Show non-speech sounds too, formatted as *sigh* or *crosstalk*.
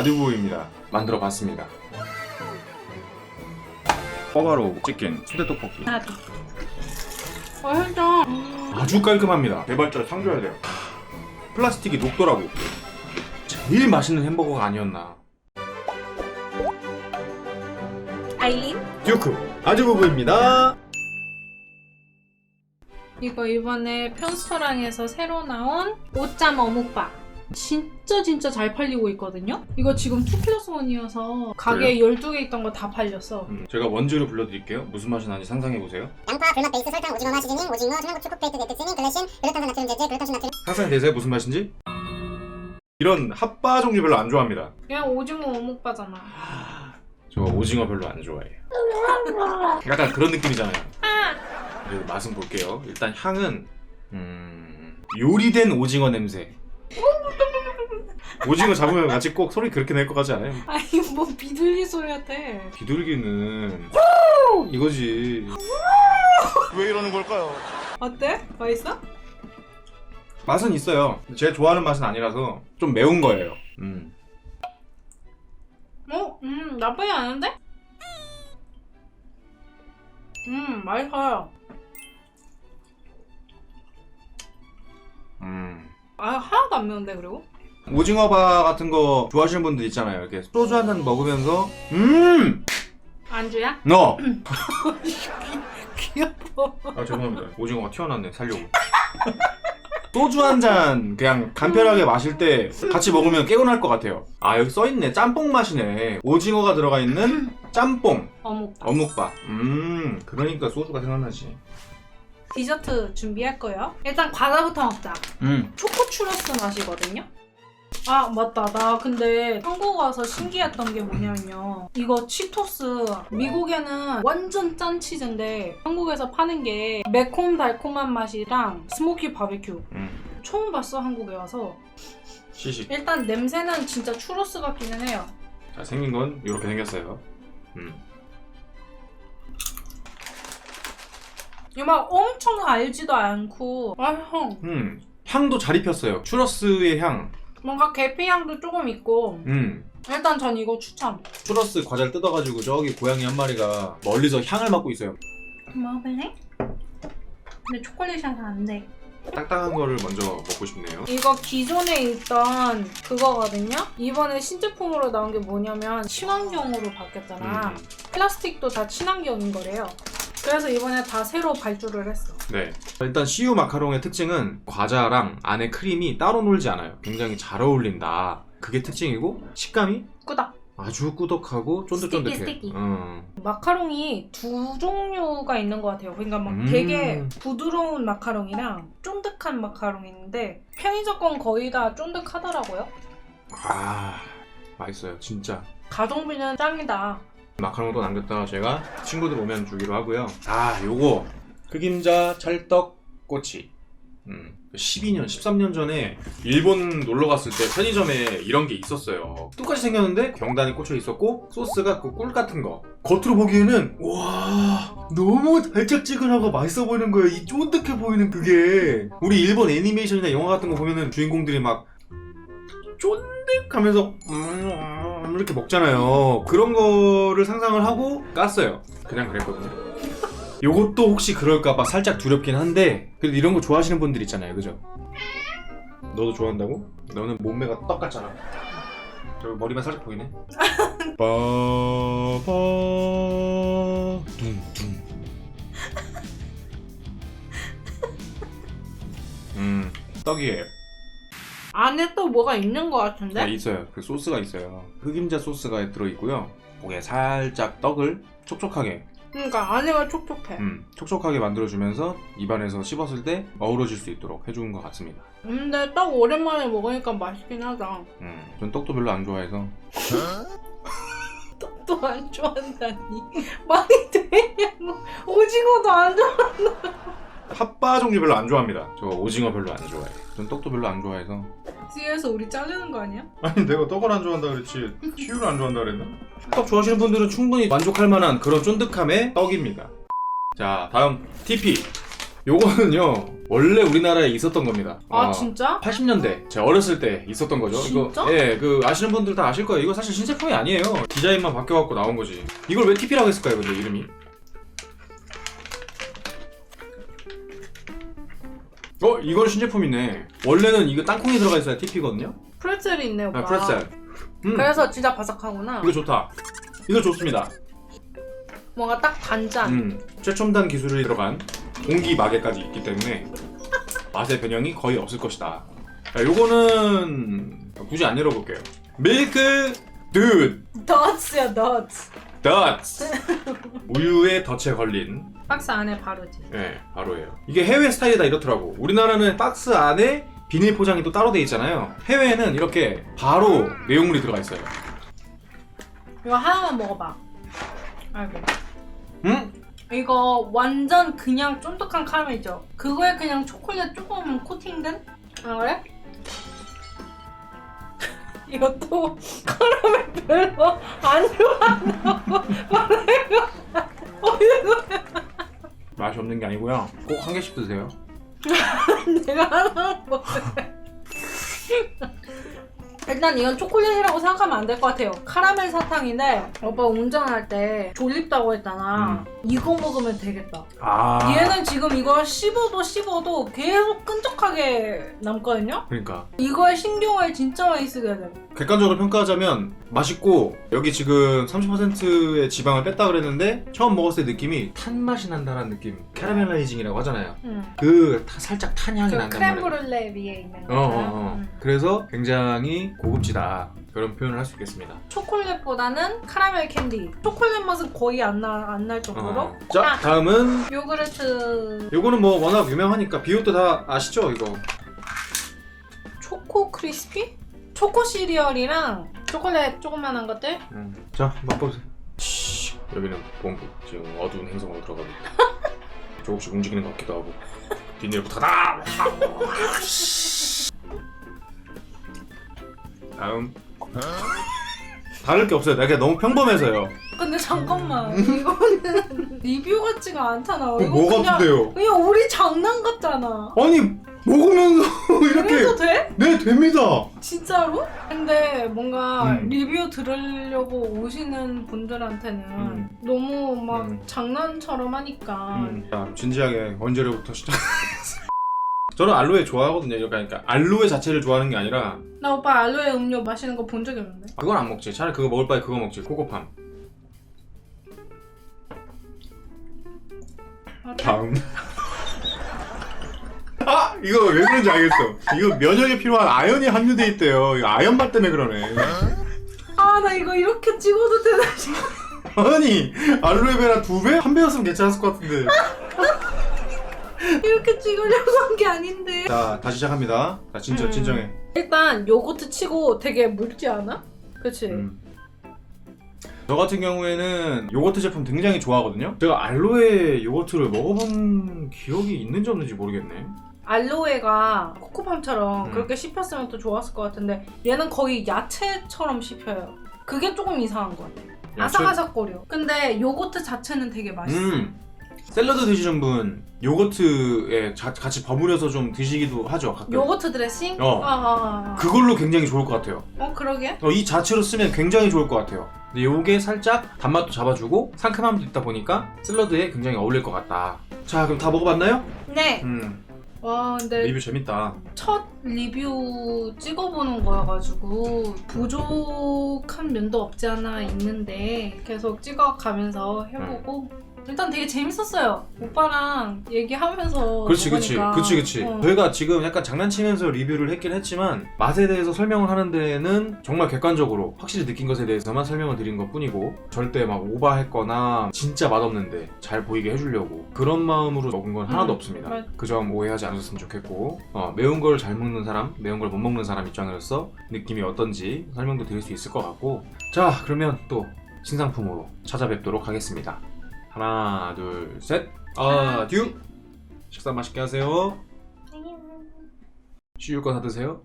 아드부입니다. 만들어 봤습니다. 뻐가로 치킨 수대 떡볶이. 맛있다. 아주 깔끔합니다. 개발자 상 줘야 돼요. 플라스틱이 녹더라고. 제일 맛있는 햄버거가 아니었나. 아일린? 듀크 아주부부입니다. 이거 이번에 편스토랑에서 새로 나온 오짬 어묵밥. 진짜 진짜 잘 팔리고 있거든요? 이거 지금 2 플러스 1이어서 가게에 12개 있던 거 다 팔렸어. 음, 제가 원주를 불러드릴게요. 무슨 맛이 나는지 상상해보세요. 양파, 불맛 베이스, 설탕, 오징어 맛 시즈닝, 오징어, 청양고추, 쿡베이트, 네트스닝, 글래신, 베르탄산 나트륨 제제, 글루타신 나트륨 상상되세요? 무슨 맛인지? 이런 핫바 종류 별로 안 좋아합니다. 그냥 오징어 어묵바잖아. 저 오징어 별로 안 좋아해요. 약간 그런 느낌이잖아요. 그래도 맛은 볼게요. 일단 향은 음, 요리된 오징어 냄새. 오징어 잡으면 같이 꼭 소리 그렇게 낼 것 같지 않아요? 아니 뭐 비둘기 소리 같아. 비둘기는 이거지. 왜 이러는 걸까요? 어때? 맛있어? 맛은 있어요. 제가 좋아하는 맛은 아니라서 좀 매운 거예요. 음. 어? 음 나쁘지 않은데? 음 맛있어요. 음. 아 하나도 안 매운데 그리고? 오징어바 같은 거 좋아하시는 분들 있잖아요. 이렇게 소주 한 잔 먹으면서 음, 안주야? 너. *laughs* 귀여워. 아 죄송합니다. 오징어가 튀어나왔네. 살려고. 소주 한 잔 그냥 간편하게 마실 때 같이 먹으면 깨어날 것 같아요. 아 여기 써 있네. 짬뽕 맛이네. 오징어가 들어가 있는 짬뽕 어묵밥. 어묵밥. 음, 그러니까 소주가 생각나지. 디저트 준비할 거예요. 일단 과자부터 먹자. 음, 초코 추러스 맛이거든요. 아 맞다 나 근데 한국 와서 신기했던 게 뭐냐면요 이거 치토스 미국에는 완전 짠 치즈인데 한국에서 파는 게 매콤 달콤한 맛이랑 스모키 바베큐 음. 처음 봤어 한국에 와서 시식. 일단 냄새는 진짜 추러스 같기는 해요 자 생긴 건 이렇게 생겼어요. 음. 이거 막 엄청 알지도 않고 아형 음. 향도 잘 입혔어요. 추러스의 향. 뭔가 계피 향도 조금 있고 음. 일단 전 이거 추천 추러스 과자를 뜯어가지고 저기 고양이 한 마리가 멀리서 향을 맡고 있어요. 먹어볼래? 근데 초콜릿 향은 안돼 딱딱한 거를 먼저 먹고 싶네요. 이거 기존에 있던 그거거든요? 이번에 신제품으로 나온 게 뭐냐면 친환경으로 바뀌었잖아. 음. 플라스틱도 다 친환경인 거래요. 그래서 이번에 다 새로 발주를 했어. 네. 일단 시우 마카롱의 특징은 과자랑 안에 크림이 따로 놀지 않아요. 굉장히 잘 어울린다. 그게 특징이고 식감이 꾸덕. 아주 꾸덕하고 쫀득쫀득해. 스티키, 스티키. 음. 마카롱이 두 종류가 있는 것 같아요. 그러니까 막 음. 되게 부드러운 마카롱이랑 쫀득한 마카롱이 있는데 편의점 건 거의 다 쫀득하더라고요. 아 맛있어요. 진짜. 가성비는 짱이다. 마카롱도 남겼다가 제가 친구들 오면 주기로 하고요. 아, 요거 흑임자 찰떡 꼬치. 음, 12년, 13년 전에 일본 놀러 갔을 때 편의점에 이런 게 있었어요. 똑같이 생겼는데 경단이 꽂혀 있었고 소스가 그 꿀 같은 거. 겉으로 보기에는 와 너무 달짝지근하고 맛있어 보이는 거예요. 이 쫀득해 보이는 그게 우리 일본 애니메이션이나 영화 같은 거 보면은 주인공들이 막 쫀득하면서 음, 이렇게 먹잖아요. 그런 거를 상상을 하고 깠어요. 그냥 그랬거든요. 요것도 혹시 그럴까봐 살짝 두렵긴 한데 그래도 이런 거 좋아하시는 분들 있잖아요, 그죠? 너도 좋아한다고? 너는 몸매가 떡 같잖아. 저 머리만 살짝 보이네. *laughs* 빠빠 둥둥. 음 떡이에요. 안에 또 뭐가 있는 것 같은데? 네, 있어요. 그 소스가 있어요. 흑임자 소스가 들어있고요. 거기에 살짝 떡을 촉촉하게, 그러니까 안에가 촉촉해. 음, 촉촉하게 만들어주면서 입안에서 씹었을 때 어우러질 수 있도록 해주는 것 같습니다. 근데 떡 오랜만에 먹으니까 맛있긴 하다. 음, 전 떡도 별로 안 좋아해서 *laughs* 떡도 안 좋아한다니. *laughs* 말이 되냐고. *laughs* 오징어도 안 좋아. 핫바 종류 별로 안 좋아합니다. 저 오징어 별로 안 좋아해요. 전 떡도 별로 안 좋아해서 뒤에서 우리 자르는 거 아니야? 아니 내가 떡을 안 좋아한다 그랬지 치유를 안 좋아한다 그랬나? 떡 좋아하시는 분들은 충분히 만족할 만한 그런 쫀득함의 떡입니다 자 다음 TP 요거는요 원래 우리나라에 있었던 겁니다. 아 어, 진짜? 80년대 제가 어렸을 때 있었던 거죠. 진짜? 이거 예, 그 아시는 분들 다 아실 거예요. 이거 사실 신제품이 아니에요. 디자인만 바뀌어갖고 나온 거지. 이걸 왜 TP라고 했을까요, 근데 이름이? 어, 이건 신제품이네. 원래는 이거 땅콩이 들어가 있어야 TP거든요. 프레첼이 있네 오빠 아, 프레첼. 음, 그래서 진짜 바삭하구나 이거 좋다. 이거 좋습니다. 뭔가 딱 단짠 음, 최첨단 기술이 들어간 공기 마개까지 있기 때문에 맛의 변형이 거의 없을 것이다. 자, 요거는 굳이 안 열어볼게요. 밀크 듀 더츠야 더츠 더츠 우유에 덫에 걸린 박스 안에 바르지 예 바로예요. 이게 해외 스타일이다 이렇더라고. 우리나라는 박스 안에 비닐 포장이 또 따로 돼 있잖아요. 해외에는 이렇게 바로 내용물이 들어가 있어요. 이거 하나만 먹어봐 아이고 음? 이거 완전 그냥 쫀득한 카라멜이죠 그거에 그냥 초콜릿 조금 코팅된? 아 그래? 이것도 카라멜 별로 안 좋아한다고 어 이거 맛이 없는 게 아니고요. 꼭 한 개씩 드세요. *laughs* 내가 하나 먹을래 일단 이건 초콜릿이라고 생각하면 안 될 것 같아요. 카라멜 사탕인데 오빠 운전할 때 졸립다고 했잖아. 이거 먹으면 되겠다. 아. 얘는 지금 이걸 씹어도 씹어도 계속 끈적하게 남거든요? 그러니까. 이거에 신경을 진짜 많이 쓰게 돼. 객관적으로 평가하자면 맛있고 여기 지금 30%의 지방을 뺐다 그랬는데 처음 먹었을 때 느낌이 탄 맛이 난다는 느낌. 캐러멜라이징이라고 하잖아요. 음. 그 타- 살짝 탄 향이 그 난단 말이에요. 크렘브룰레 위에 있는 어, 거 어, 어. 그래서 굉장히 고급지다. 그런 표현을 할 수 있겠습니다. 초콜릿보다는 카라멜 캔디. 초콜릿 맛은 거의 안날 정도로. 어. 자 다음은 요구르트. 요거는 뭐 워낙 유명하니까 비오도 다 아시죠 이거? 초코 크리스피? 초코 시리얼이랑 초콜릿 조그만한 것들? 음. 자 맛보세요. 씨, 여기는 본부 지금 어두운 행성으로 들어가고 있다 조금씩 *laughs* 움직이는 것 같기도 하고. *laughs* 뒷일부터 다 다음 *laughs* 다를 게 없어요 내가 너무 평범해서요 근데 잠깐만 이거는 리뷰 같지가 않잖아 이거 뭐 그냥, 같은데요 그냥 우리 장난 같잖아 아니 먹으면서 *laughs* 이렇게 그래도 돼? 네 됩니다 진짜로? 근데 뭔가 음. 리뷰 들으려고 오시는 분들한테는 음. 너무 막 음. 장난처럼 하니까 음, 자 진지하게 원재료부터 시작 *laughs* 저는 알로에 좋아하거든요. 그러니까 알로에 자체를 좋아하는 게 아니라 나 오빠 알로에 음료 마시는 거 본 적이 없는데. 그건 안 먹지. 차라리 그거 먹을 바에 그거 먹지. 코코팜. 아, 다음. 아! 이거 왜 그런지 알겠어. 이거 면역에 필요한 아연이 함유돼 있대요. 이거 아연맛 때문에 그러네. 아 나 이거 이렇게 찍어도 되나 싶어 아니 알로에베라 두 배? 한 배였으면 괜찮았을 것 같은데 이렇게 찍으려고 한 게 아닌데 자 다시 시작합니다 자 진정 음. 진정해 일단 요거트 치고 되게 묽지 않아? 그치? 음. 저 같은 경우에는 요거트 제품 굉장히 좋아하거든요 제가 알로에 요거트를 먹어본 기억이 있는지 없는지 모르겠네 알로에가 코코팜처럼 음. 그렇게 씹혔으면 더 좋았을 것 같은데 얘는 거의 야채처럼 씹혀요. 그게 조금 이상한 것 같아. 야채- 아삭아삭거려. 근데 요거트 자체는 되게 맛있어. 음. 샐러드 드시는 분 요거트에 자- 같이 버무려서 좀 드시기도 하죠 가끔 요거트 드레싱? 어. 아, 아, 아. 그걸로 굉장히 좋을 것 같아요 어 그러게. 어, 이 자체로 쓰면 굉장히 좋을 것 같아요 근데 요게 살짝 단맛도 잡아주고 상큼함도 있다 보니까 샐러드에 굉장히 어울릴 것 같다 자 그럼 다 먹어봤나요? 네. 음 와 근데 리뷰 재밌다 첫 리뷰 찍어보는 거여가지고 부족한 면도 없지 않아 있는데 계속 찍어가면서 해보고 일단 되게 재밌었어요. 오빠랑 얘기하면서 그렇지 그렇지 먹으니까. 그렇지 그렇지 어. 저희가 지금 약간 장난치면서 리뷰를 했긴 했지만 맛에 대해서 설명을 하는 데는 정말 객관적으로 확실히 느낀 것에 대해서만 설명을 드린 것 뿐이고 절대 막 오바했거나 진짜 맛없는데 잘 보이게 해주려고 그런 마음으로 먹은 건 하나도 음, 없습니다 맞- 그 점 오해하지 않으셨으면 좋겠고 어, 매운 걸 잘 먹는 사람 매운 걸 못 먹는 사람 입장으로서 느낌이 어떤지 설명도 드릴 수 있을 것 같고 자 그러면 또 신상품으로 찾아뵙도록 하겠습니다 하나 둘 셋 아 듀 식사 맛있게 하세요. 거다 드세요.